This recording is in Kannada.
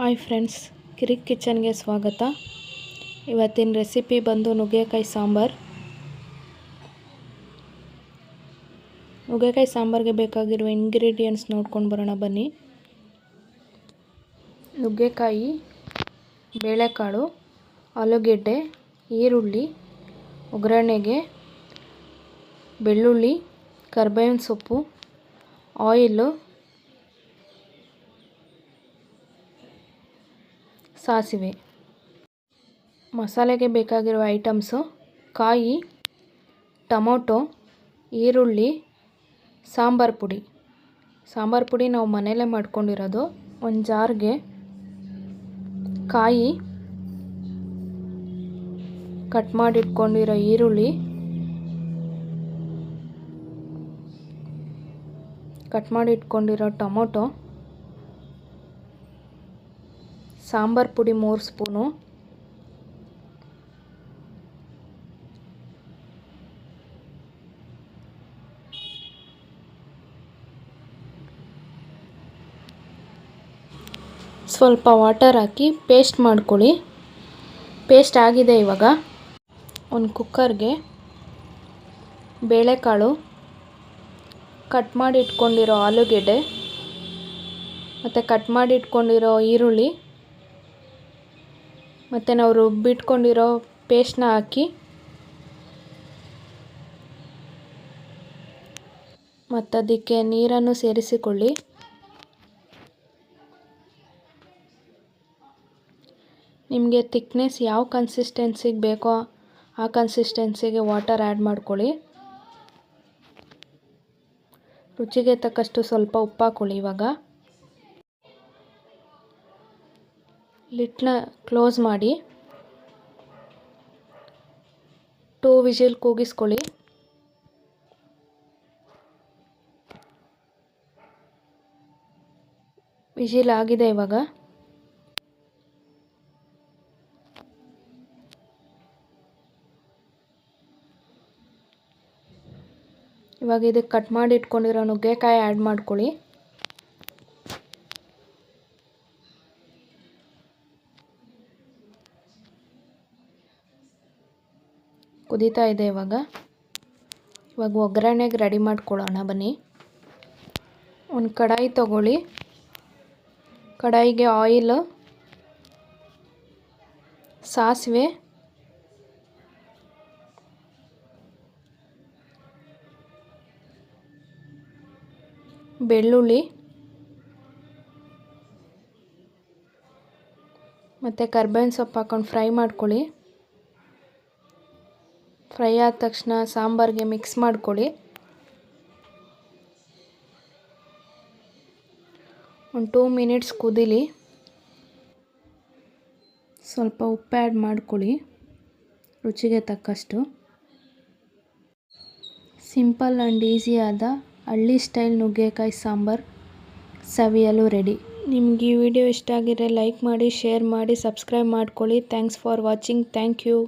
ಹಾಯ್ ಫ್ರೆಂಡ್ಸ್, ಕಿರಿಕ್ ಕಿಚನ್ಗೆ ಸ್ವಾಗತ. ಇವತ್ತಿನ ರೆಸಿಪಿ ಬಂದು ನುಗ್ಗೆಕಾಯಿ ಸಾಂಬಾರು. ನುಗ್ಗೆಕಾಯಿ ಸಾಂಬಾರಿಗೆ ಬೇಕಾಗಿರುವ ಇಂಗ್ರೀಡಿಯೆಂಟ್ಸ್ ನೋಡ್ಕೊಂಡು ಬರೋಣ ಬನ್ನಿ. ನುಗ್ಗೆಕಾಯಿ, ಬೇಳೆಕಾಳು, ಆಲೂಗೆಡ್ಡೆ, ಈರುಳ್ಳಿ, ಒಗ್ಗರಣೆಗೆ, ಬೆಳ್ಳುಳ್ಳಿ, ಕರ್ಬೇವಿನ ಸೊಪ್ಪು, ಆಯಿಲು ಸಾಸಿವೆ. ಮಸಾಲೆಗೆ ಬೇಕಾಗಿರುವ ಐಟಮ್ಸು ಕಾಯಿ, ಟೊಮೊಟೊ, ಈರುಳ್ಳಿ, ಸಾಂಬಾರು ಪುಡಿ. ಸಾಂಬಾರು ಪುಡಿ ನಾವು ಮನೆಯಲ್ಲೇ ಮಾಡ್ಕೊಂಡಿರೋದು. ಒಂದು ಜಾರ್ಗೆ ಕಾಯಿ ಕಟ್ ಮಾಡಿಟ್ಕೊಂಡಿರೋ ಈರುಳ್ಳಿ ಕಟ್ ಮಾಡಿ ಇಟ್ಕೊಂಡಿರೋ ಟೊಮೊಟೊ ಸಾಂಬಾರು ಪುಡಿ ಮೂರು ಸ್ಪೂನು. ಸ್ವಲ್ಪ ವಾಟರ್ ಹಾಕಿ ಪೇಸ್ಟ್ ಮಾಡ್ಕೊಳ್ಳಿ. ಪೇಸ್ಟ್ ಆಗಿದೆ ಇವಾಗ. ಒಂದು ಕುಕ್ಕರ್ಗೆ ಬೇಳೆಕಾಳು ಕಟ್ ಮಾಡಿ ಇಟ್ಕೊಂಡಿರೋ ಆಲೂಗೆಡ್ಡೆ, ಮತ್ತು ಕಟ್ ಮಾಡಿ ಇಟ್ಕೊಂಡಿರೋ ಈರುಳ್ಳಿ ಮತ್ತು ನಾವು ರುಬ್ಬಿಟ್ಕೊಂಡಿರೋ ಪೇಸ್ಟ್ನ ಹಾಕಿ ಮತ್ತು ಅದಕ್ಕೆ ನೀರನ್ನು ಸೇರಿಸಿಕೊಳ್ಳಿ. ನಿಮಗೆ ಥಿಕ್ನೆಸ್ ಯಾವ ಕನ್ಸಿಸ್ಟೆನ್ಸಿಗೆ ಬೇಕೋ ಆ ಕನ್ಸಿಸ್ಟೆನ್ಸಿಗೆ ವಾಟರ್ ಆ್ಯಡ್ ಮಾಡ್ಕೊಳ್ಳಿ. ರುಚಿಗೆ ತಕ್ಕಷ್ಟು ಸ್ವಲ್ಪ ಉಪ್ಪು ಹಾಕೊಳ್ಳಿ ಇವಾಗ. ಲಿಟ್ನ ಕ್ಲೋಸ್ ಮಾಡಿ. ಟೂ ವಿಜಿಲ್ ಕೂಗಿಸ್ಕೊಳ್ಳಿ. ವಿಜಿಲ್ ಆಗಿದೆ ಇವಾಗ. ಇವಾಗ ಇದಕ್ಕೆ ಕಟ್ ಮಾಡಿ ಇಟ್ಕೊಂಡಿರೋ ನುಗ್ಗೆಕಾಯಿ ಆ್ಯಡ್ ಮಾಡ್ಕೊಳ್ಳಿ. ಕುದೀತಾ ಇದೆ ಇವಾಗ. ಇವಾಗ ಒಗ್ಗರಣೆಗೆ ರೆಡಿ ಮಾಡ್ಕೊಳ್ಳೋಣ ಬನ್ನಿ. ಒಂದು ಕಡಾಯಿ ತಗೊಳ್ಳಿ. ಕಡಾಯಿಗೆ ಆಯಿಲ್ ಸಾಸಿವೆ, ಬೆಳ್ಳುಳ್ಳಿ, ಮತ್ತು ಕರ್ಬೇವಿನ ಸೊಪ್ಪು ಹಾಕೊಂಡು ಫ್ರೈ ಮಾಡ್ಕೊಳ್ಳಿ. ಫ್ರೈ ಆದ ತಕ್ಷಣ ಸಾಂಬಾರಿಗೆ ಮಿಕ್ಸ್ ಮಾಡ್ಕೊಳ್ಳಿ. ಒಂದು ಟೂ ಮಿನಿಟ್ಸ್ ಕುದೀಲಿ. ಸ್ವಲ್ಪ ಉಪ್ಪು ಆ್ಯಡ್ ಮಾಡ್ಕೊಳ್ಳಿ. ರುಚಿಗೆ ತಕ್ಕಷ್ಟು. ಸಿಂಪಲ್ ಆ್ಯಂಡ್ ಈಸಿಯಾದ ಹಳ್ಳಿ ಸ್ಟೈಲ್ ನುಗ್ಗೆಕಾಯಿ ಸಾಂಬಾರು ಸವಿಯಲು ರೆಡಿ. ನಿಮ್ಗೆ ಈ ವಿಡಿಯೋ ಇಷ್ಟ ಆಗಿದ್ರೆ ಲೈಕ್ ಮಾಡಿ, ಶೇರ್ ಮಾಡಿ, ಸಬ್ಸ್ಕ್ರೈಬ್ ಮಾಡ್ಕೊಳ್ಳಿ. Thanks for watching. Thank you.